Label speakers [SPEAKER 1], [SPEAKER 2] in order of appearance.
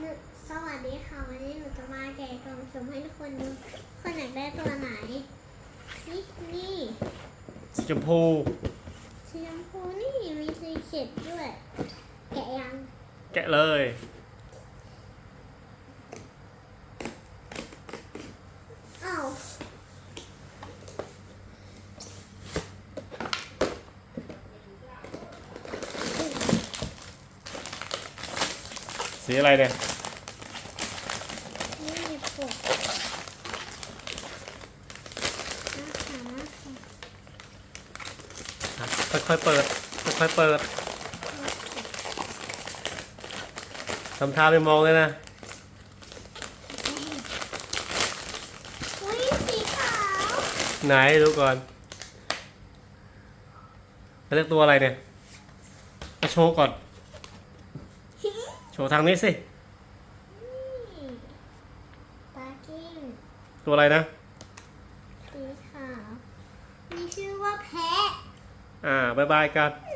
[SPEAKER 1] หนูสวัสดีค่ะ วันนี้หนูจะมาแกะกล่องสุ่มให้ทุกคนดูคนอยากได้ตัวไหน นี่นี่
[SPEAKER 2] สีชมพู
[SPEAKER 1] สีชมพูนี่มีสีเข็ดด้วย แกะยัง
[SPEAKER 2] แกะเลย
[SPEAKER 1] อ้าว
[SPEAKER 2] สีอะไรเนี่ย
[SPEAKER 1] นี่ปก นะคะ
[SPEAKER 2] ค่อยๆเปิดค่อยๆเปิดทำท่าไม่มองเลยนะ
[SPEAKER 1] อุ้ยสีขาว
[SPEAKER 2] ไหนดูก่อนเรียกตัวอะไรเนี่ยมาโชว์ก่อน โชว์ทางนี้สิ
[SPEAKER 1] นี่ปากิ้ง
[SPEAKER 2] ตัวอะไรนะ
[SPEAKER 1] สีขาว มีชื่อว่าแพะ
[SPEAKER 2] อ่าบายบายกัน
[SPEAKER 1] บ